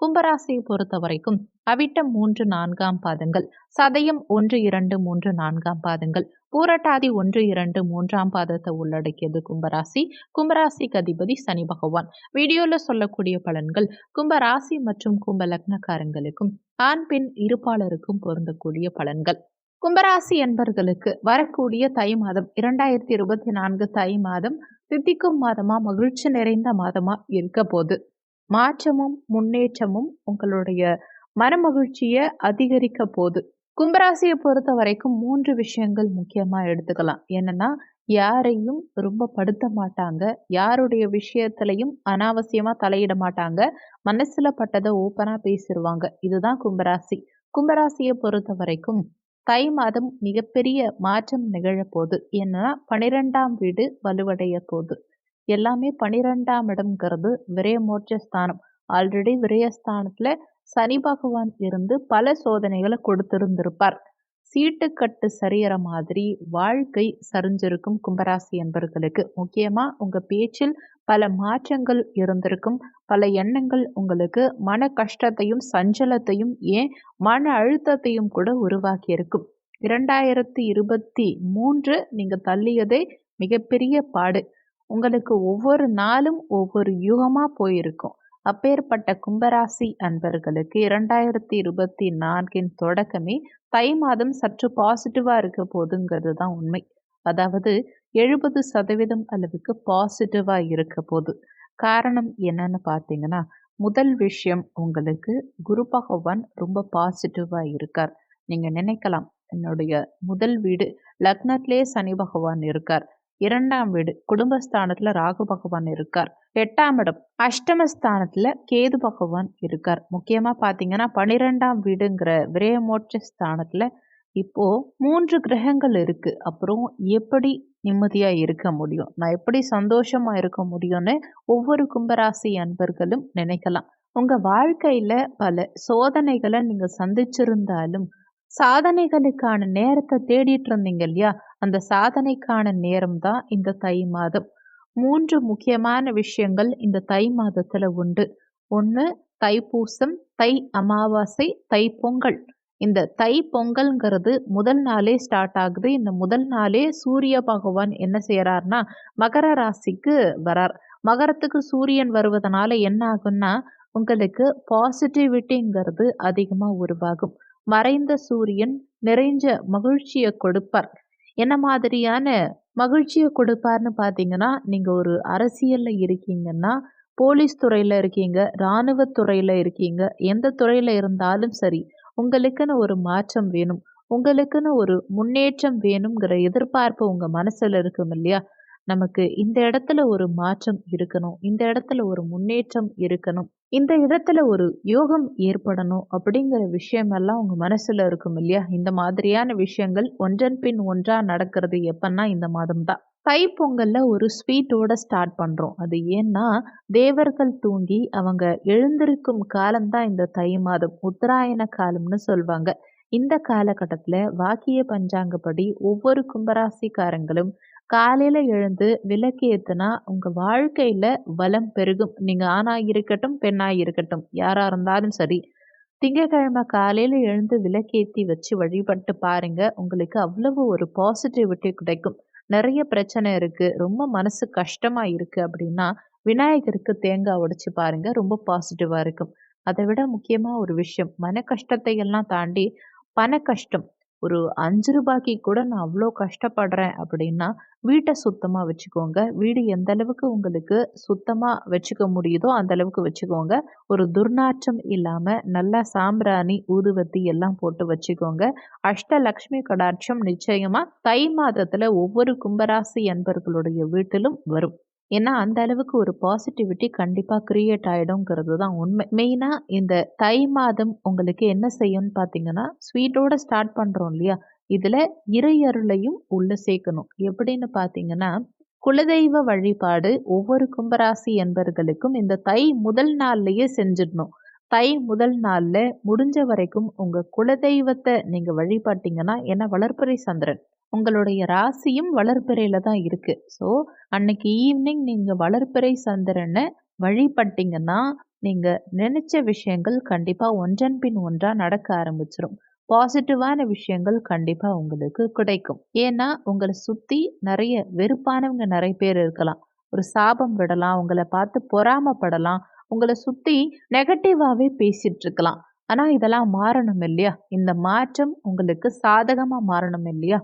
கும்பராசியை பொறுத்த வரைக்கும் அவிட்டம் மூன்று நான்காம் பாதங்கள் சதயம் ஒன்று இரண்டு மூன்று நான்காம் பாதங்கள் பூரட்டாதி ஒன்று இரண்டு மூன்றாம் பாதத்தை உள்ளடக்கியது கும்பராசி. கும்பராசிக்கு அதிபதி சனி பகவான். வீடியோவில் சொல்லக்கூடிய பலன்கள் கும்பராசி மற்றும் கும்ப லக்னக்காரங்களுக்கும் ஆண் பெண் இருப்பாளருக்கும் பொருந்தக்கூடிய பலன்கள். கும்பராசி என்பர்களுக்கு வரக்கூடிய தை மாதம் இரண்டாயிரத்தி இருபத்தி நான்கு தை மாதம் தித்திக்கும் மாதமா மகிழ்ச்சி நிறைந்த மாதமா இருக்க போது மாற்றமும் முன்னேற்றமும் உங்களுடைய மனமகிழ்ச்சியை அதிகரிக்க போகுது. கும்பராசியை பொறுத்த வரைக்கும் மூன்று விஷயங்கள் முக்கியமாக எடுத்துக்கலாம். என்னன்னா யாரையும் ரொம்ப படுத்த மாட்டாங்க. யாருடைய விஷயத்துலையும் அனாவசியமாக தலையிட மாட்டாங்க. மனசில் பட்டதை ஓப்பனாக பேசிடுவாங்க இதுதான் கும்பராசி. கும்பராசியை பொறுத்த வரைக்கும் தை மாதம் மிகப்பெரிய மாற்றம் நிகழப்போகுது என்னன்னா பனிரெண்டாம் வீடு வலுவடைய போகுது. எல்லாமே பனிரெண்டாம் இடம்ங்கிறது விரயமோட்ச ஸ்தானம். ஆல்ரெடி விரயஸ்தானத்தில் சனி பகவான் இருந்து பல சோதனைகளை கொடுத்திருந்திருப்பார். சீட்டுக்கட்டு சரியற மாதிரி வாழ்க்கை சரிஞ்சிருக்கும் கும்பராசி என்பர்களுக்கு. முக்கியமாக உங்கள் பேச்சில் பல மாற்றங்கள் இருந்திருக்கும். பல எண்ணங்கள் உங்களுக்கு மன கஷ்டத்தையும் சஞ்சலத்தையும் ஏன் மன அழுத்தத்தையும் கூட உருவாக்கியிருக்கும் இரண்டாயிரத்தி இருபத்தி மூன்று நீங்கள் தள்ளியதே மிகப்பெரிய பாடு. உங்களுக்கு ஒவ்வொரு நாளும் ஒவ்வொரு யுகமாக போயிருக்கும். அப்பேற்பட்ட கும்பராசி அன்பர்களுக்கு இரண்டாயிரத்தி இருபத்தி நான்கின் தொடக்கமே தை மாதம் சற்று பாசிட்டிவாக இருக்க போதுங்கிறது தான் உண்மை. அதாவது எழுபது சதவீதம் அளவுக்கு பாசிட்டிவாக இருக்க போது. காரணம் என்னன்னு பார்த்தீங்கன்னா முதல் விஷயம் உங்களுக்கு குரு பகவான் ரொம்ப பாசிட்டிவாக இருக்கார். நீங்கள் நினைக்கலாம் என்னுடைய முதல் வீடு லக்னத்திலே சனி பகவான் இருக்கார். இரண்டாம் வீடு குடும்பஸ்தானத்துல ராகு பகவான் இருக்கார். எட்டாம் இடம் அஷ்டமஸ்தானத்துல கேது பகவான் இருக்கார். முக்கியமா பாத்தீங்கன்னா பனிரெண்டாம் வீடுங்கிற விரயமோட்ச ஸ்தானத்துல இப்போ மூன்று கிரகங்கள் இருக்கு. அப்புறம் எப்படி நிம்மதியா இருக்க முடியும்? நான் எப்படி சந்தோஷமா இருக்க முடியும்னு ஒவ்வொரு கும்பராசி அன்பர்களும் நினைக்கலாம். உங்க வாழ்க்கையில பல சோதனைகளை நீங்க சந்திச்சிருந்தாலும் சாதனைகளுக்கான நேரத்தை தேடிட்டு இருந்தீங்க இல்லையா? அந்த சாதனைக்கான நேரம் தான் இந்த தை மாதம். மூன்று முக்கியமான விஷயங்கள் இந்த தை மாதத்தில் உண்டு. ஒன்று தைப்பூசம் தை அமாவாசை தை பொங்கல். இந்த தை பொங்கல்ங்கிறது முதல் நாளே ஸ்டார்ட் ஆகுது. இந்த முதல் நாளே சூரிய பகவான் என்ன செய்கிறார்னா மகர ராசிக்கு வரார். மகரத்துக்கு சூரியன் வருவதனால என்ன ஆகும்னா உங்களுக்கு பாசிட்டிவிட்டிங்கிறது அதிகமாக உருவாகும். மறைந்த சூரியன் நிறைஞ்ச மகிழ்ச்சியை கொடுப்பார். என்ன மாதிரியான மகிழ்ச்சியை கொடுப்பார்னு பார்த்தீங்கன்னா நீங்கள் ஒரு அரசியலில் இருக்கீங்கன்னா போலீஸ் துறையில் இருக்கீங்க இராணுவத்துறையில் இருக்கீங்க எந்த துறையில் இருந்தாலும் சரி உங்களுக்குன்னு ஒரு மாற்றம் வேணும். உங்களுக்குன்னு ஒரு முன்னேற்றம் வேணுங்கிற எதிர்பார்ப்பு உங்கள் மனசில் இருக்கும் இல்லையா? நமக்கு இந்த இடத்துல ஒரு மாற்றம் இருக்கணும் இந்த இடத்துல ஒரு முன்னேற்றம் இருக்கணும் இந்த இடத்துல ஒரு யோகம் ஏற்படணும் அப்படிங்கிற விஷயமெல்லாம் உங்கள் மனசில் இருக்கும் இல்லையா? இந்த மாதிரியான விஷயங்கள் ஒன்றன் பின் ஒன்றாக நடக்கிறது எப்பன்னா இந்த மாதம் தான் தை பொங்கலில் ஒரு ஸ்வீட்டோட ஸ்டார்ட் பண்ணுறோம் அது ஏன்னா தேவர்கள் தூங்கி அவங்க எழுந்திருக்கும் காலம்தான் இந்த தை மாதம். உத்தராயண காலம்னு சொல்லுவாங்க இந்த காலகட்டத்தில் வாக்கிய பஞ்சாங்கப்படி ஒவ்வொரு கும்பராசிக்காரங்களும் காலையில் எழுந்து விளக்கு ஏற்றுனா உங்கள் வாழ்க்கையில் வளம் பெருகும். நீங்கள் ஆணாக இருக்கட்டும் பெண்ணாக இருக்கட்டும் யாராக இருந்தாலும் சரி. திங்கக்கிழமை காலையில் எழுந்து விளக்கேற்றி வச்சு வழிபட்டு பாருங்க. உங்களுக்கு அவ்வளவு ஒரு பாசிட்டிவிட்டி கிடைக்கும். நிறைய பிரச்சனை இருக்குது ரொம்ப மனசு கஷ்டமாக இருக்குது அப்படின்னா விநாயகருக்கு தேங்காய் உடைச்சு பாருங்க. ரொம்ப பாசிட்டிவாக இருக்கும். அதை விட முக்கியமாக ஒரு விஷயம் மன கஷ்டத்தை எல்லாம் தாண்டி பண கஷ்டம். ஒரு அஞ்சு ரூபாய்க்கு கூட நான் அவ்வளோ கஷ்டப்படுறேன் அப்படின்னா வீட்டை சுத்தமாக வச்சுக்கோங்க. வீடு எந்த அளவுக்கு உங்களுக்கு சுத்தமாக வச்சுக்க முடியுதோ அந்த அளவுக்கு வச்சுக்கோங்க. ஒரு துர்நாற்றம் இல்லாமல் நல்லா சாம்பிராணி ஊதுவத்தி எல்லாம் போட்டு வச்சுக்கோங்க. அஷ்டலக்ஷ்மி கடாட்சம் நிச்சயமாக தை மாதத்தில் ஒவ்வொரு கும்பராசி என்பர்களுடைய வீட்டிலும் வரும். ஏன்னா அந்த அளவுக்கு ஒரு பாசிட்டிவிட்டி கண்டிப்பாக கிரியேட் ஆகிடுங்கிறது தான் உண்மை. மெயினாக இந்த தை மாதம் உங்களுக்கு என்ன செய்யும்னு பார்த்தீங்கன்னா ஸ்வீட்டோட ஸ்டார்ட் பண்ணுறோம் இல்லையா? இதில் இறையருளையும் உள்ளே சேர்க்கணும். எப்படின்னு பார்த்தீங்கன்னா குலதெய்வ வழிபாடு ஒவ்வொரு கும்பராசி என்பர்களுக்கும் இந்த தை முதல் நாள்லேயே செஞ்சிடணும். தை முதல் நாளில் முடிஞ்ச வரைக்கும் உங்கள் குலதெய்வத்தை நீங்கள் வழிபாட்டிங்கன்னா ஏன்னா வளர்ப்பறை சந்திரன். உங்களுடைய ராசியும் வளர்ப்பிறையில தான் இருக்குது ஸோ அன்னைக்கு ஈவினிங் நீங்கள் வளர்ப்பிறை சந்திரனை வழிபட்டீங்கன்னா நீங்கள் நினச்ச விஷயங்கள் கண்டிப்பாக ஒன்றன் பின் ஒன்றாக நடக்க ஆரம்பிச்சிடும் பாசிட்டிவான விஷயங்கள் கண்டிப்பாக உங்களுக்கு கிடைக்கும். ஏன்னா உங்களை சுற்றி நிறைய வெறுப்பானவங்க நிறைய பேர் இருக்கலாம். ஒரு சாபம் விடலாம் உங்களை பார்த்து பொறாமப்படலாம். உங்களை சுற்றி நெகட்டிவாகவே பேசிகிட்டு இருக்கலாம். ஆனால் இதெல்லாம் மாறணும் இல்லையா? இந்த மாற்றம் உங்களுக்கு சாதகமாக மாறணும் இல்லையா?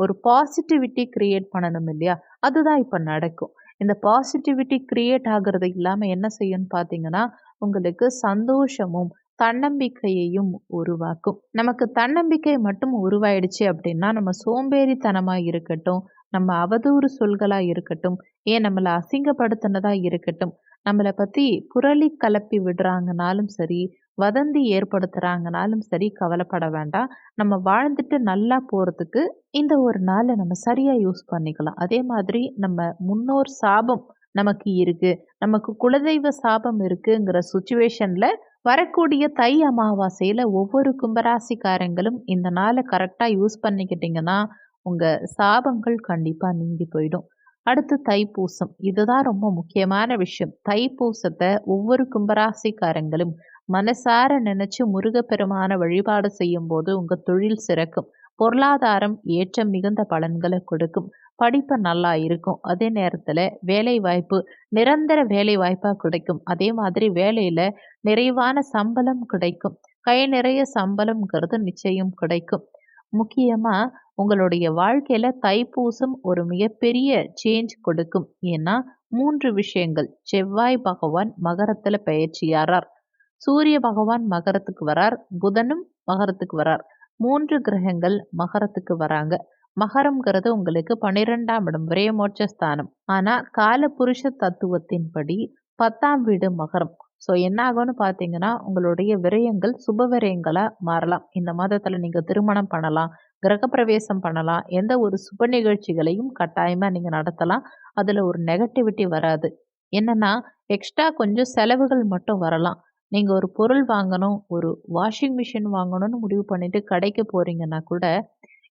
ஒரு பாசிட்டிவிட்டி க்ரியேட் பண்ணணும் இல்லையா? அதுதான் இப்போ நடக்கும். இந்த பாசிட்டிவிட்டி க்ரியேட் ஆகிறது இல்லாமல் என்ன செய்யும்னு பார்த்தீங்கன்னா உங்களுக்கு சந்தோஷமும் தன்னம்பிக்கையையும் உருவாக்கும். நமக்கு தன்னம்பிக்கை மட்டும் உருவாயிடுச்சு அப்படின்னா நம்ம சோம்பேறித்தனமாக இருக்கட்டும் நம்ம அவதூறு சொல்களாக இருக்கட்டும் ஏன் நம்மளை அசிங்கப்படுத்தினதாக இருக்கட்டும் நம்மளை பற்றி புரளி கலப்பி விடுறாங்கனாலும் சரி வதந்தி ஏற்படுத்துகிறாங்கனாலும் சரி கவலைப்பட வேண்டாம். நம்ம வாழ்ந்துட்டு நல்லா போகிறதுக்கு இந்த ஒரு நாளை நம்ம சரியாக யூஸ் பண்ணிக்கலாம். அதே மாதிரி நம்ம முன்னோர் சாபம் நமக்கு இருக்குது நமக்கு குலதெய்வ சாபம் இருக்குங்கிற சுச்சுவேஷனில் வரக்கூடிய தை அமாவாசையில் ஒவ்வொரு கும்பராசிக்காரங்களும் இந்த நாளை கரெக்டாக யூஸ் பண்ணிக்கிட்டிங்கன்னா உங்கள் சாபங்கள் கண்டிப்பாக நீங்கி போயிடும். அடுத்து தைப்பூசம். இதுதான் ரொம்ப முக்கியமான விஷயம். தைப்பூசத்தை ஒவ்வொரு கும்பராசிக்காரங்களும் மனசார நினைச்சு முருகப்பெருமான வழிபாடு செய்யும் போது உங்க தொழில் சிறக்கும். பொருளாதாரம் ஏற்றம் மிகுந்த பலன்களை கொடுக்கும். படிப்பு நல்லா இருக்கும். அதே நேரத்தில் வேலை வாய்ப்பு நிரந்தர வேலை வாய்ப்பாக கிடைக்கும். அதே மாதிரி வேலையில் நிறைவான சம்பளம் கிடைக்கும். கை நிறைய சம்பளம்ங்கிறது நிச்சயம் கிடைக்கும். முக்கியமாக உங்களுடைய வாழ்க்கையில் தைப்பூசம் ஒரு மிகப்பெரிய சேஞ்ச் கொடுக்கும். ஏன்னா மூன்று விஷயங்கள். செவ்வாய் பகவான் மகரத்தில் பயிற்சியாரார் சூரிய பகவான் மகரத்துக்கு வரார் புதனும் மகரத்துக்கு வரார். மூன்று கிரகங்கள் மகரத்துக்கு வராங்க. மகரம்ங்கிறது உங்களுக்கு பன்னிரெண்டாம் இடம் விரயமோட்ச ஸ்தானம் ஆனால் கால புருஷ தத்துவத்தின்படி பத்தாம் வீடு மகரம். ஸோ என்ன ஆகும்னு பார்த்தீங்கன்னா உங்களுடைய விரயங்கள் சுப விரயங்களாக மாறலாம். இந்த மாதத்தில் நீங்கள் திருமணம் பண்ணலாம் கிரகப்பிரவேசம் பண்ணலாம் எந்த ஒரு சுப நிகழ்ச்சிகளையும் கட்டாயமாக நீங்கள் நடத்தலாம். அதில் ஒரு நெகட்டிவிட்டி வராது. என்னென்னா எக்ஸ்ட்ரா கொஞ்சம் செலவுகள் மட்டும் வரலாம். நீங்கள் ஒரு பொருள் வாங்கணும் ஒரு வாஷிங் மிஷின் வாங்கணும்னு முடிவு பண்ணிவிட்டு கடைக்கு போகிறீங்கன்னா கூட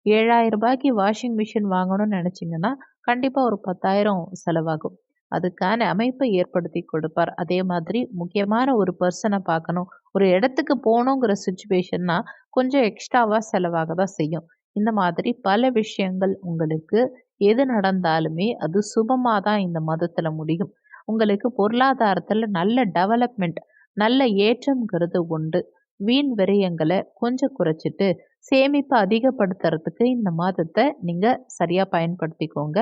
ஏழாயிரம் ரூபாய்க்கு வாஷிங் மிஷின் வாங்கணும்னு நினச்சிங்கன்னா கண்டிப்பாக ஒரு பத்தாயிரம் செலவாகும். அதுக்கான அமைப்பை ஏற்படுத்தி கொடுப்பார். அதே மாதிரி முக்கியமான ஒரு பர்சனை பார்க்கணும். ஒரு இடத்துக்கு போகணுங்கிற சுச்சுவேஷன்னா கொஞ்சம் எக்ஸ்ட்ராவாக செலவாக தான் செய்யும். இந்த மாதிரி பல விஷயங்கள் உங்களுக்கு எது நடந்தாலுமே அது சுபமாக தான் இந்த மதத்தில் முடியும். உங்களுக்கு பொருளாதாரத்தில் நல்ல டெவலப்மெண்ட் நல்ல ஏற்றம்ங்கிறது உண்டு. வீண் விரயங்களை கொஞ்சம் குறைச்சிட்டு சேமிப்பை அதிகப்படுத்துறதுக்கு இந்த மாதத்தை நீங்கள் சரியாக பயன்படுத்திக்கோங்க.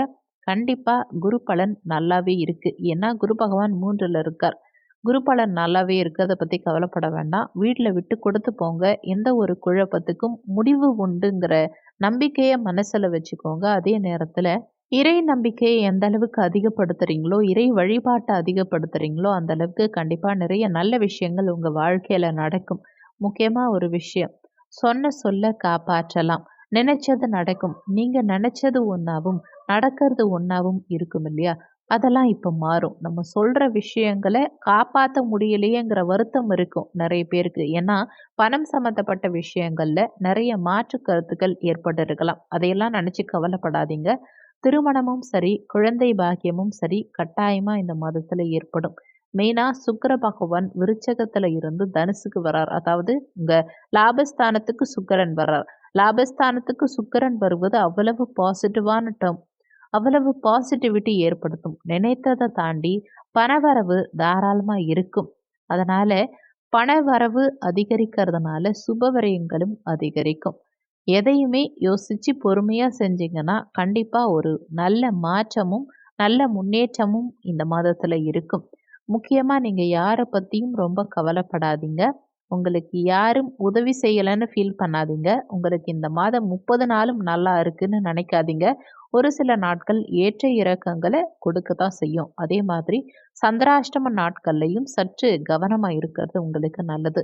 கண்டிப்பாக குரு பலன் நல்லாவே இருக்குது ஏன்னா குரு பகவான் மூன்றில் இருக்கார். குரு பலன் நல்லாவே இருக்குது அதை பற்றி கவலைப்பட வேண்டாம். வீட்டில் விட்டு கொடுத்து போங்க. எந்த ஒரு குழப்பத்துக்கும் முடிவு உண்டுங்கிற நம்பிக்கையை மனசில் வச்சுக்கோங்க. அதே நேரத்தில் இறை நம்பிக்கையை எந்த அளவுக்கு அதிகப்படுத்துகிறீங்களோ இறை வழிபாட்டை அதிகப்படுத்துகிறீங்களோ அந்த அளவுக்கு கண்டிப்பாக நிறைய நல்ல விஷயங்கள் உங்கள் வாழ்க்கையில் நடக்கும். முக்கியமாக ஒரு விஷயம் சொன்ன சொல்ல காப்பாற்றலாம். நினைச்சது நடக்கும். நீங்கள் நினைச்சது ஒன்றாவும் நடக்கிறது ஒன்றாவும் இருக்கும் இல்லையா? அதெல்லாம் இப்போ மாறும். நம்ம சொல்கிற விஷயங்களை காப்பாற்ற முடியலையேங்கிற வருத்தம் இருக்கும் நிறைய பேருக்கு. ஏன்னா பணம் சம்மந்தப்பட்ட விஷயங்களில் நிறைய மாற்று கருத்துக்கள் ஏற்பட்டு இருக்கலாம் அதையெல்லாம் நினச்சி கவலைப்படாதீங்க. திருமணமும் சரி குழந்தை பாக்கியமும் சரி கட்டாயமாக இந்த மாதத்தில் ஏற்படும். மெயினாக சுக்கர பகவான் விருச்சகத்தில் இருந்து தனுசுக்கு வரார். அதாவது உங்கள் லாபஸ்தானத்துக்கு சுக்கரன் வர்றார். லாபஸ்தானத்துக்கு சுக்கரன் வருவது அவ்வளவு பாசிட்டிவான டேர்ம் அவ்வளவு பாசிட்டிவிட்டி ஏற்படுத்தும். நினைத்ததை தாண்டி பணவரவு தாராளமாக இருக்கும். அதனால் பணவரவு அதிகரிக்கிறதுனால சுபவரியங்களும் அதிகரிக்கும். எதையுமே யோசித்து பொறுமையாக செஞ்சிங்கன்னா கண்டிப்பாக ஒரு நல்ல மாற்றமும் நல்ல முன்னேற்றமும் இந்த மாதத்தில் இருக்கும். முக்கியமாக நீங்கள் யாரை பற்றியும் ரொம்ப கவலைப்படாதீங்க. உங்களுக்கு யாரும் உதவி செய்யலைன்னு ஃபீல் பண்ணாதீங்க. உங்களுக்கு இந்த மாதம் முப்பது நாளும் நல்லா இருக்குன்னு நினைக்காதீங்க. ஒரு சில நாட்கள் ஏற்ற இறக்கங்களை கொடுக்க தான் செய்யும். அதே மாதிரி சந்திராஷ்டம நாட்கள்லையும் சற்று கவனமாக இருக்கிறது உங்களுக்கு நல்லது.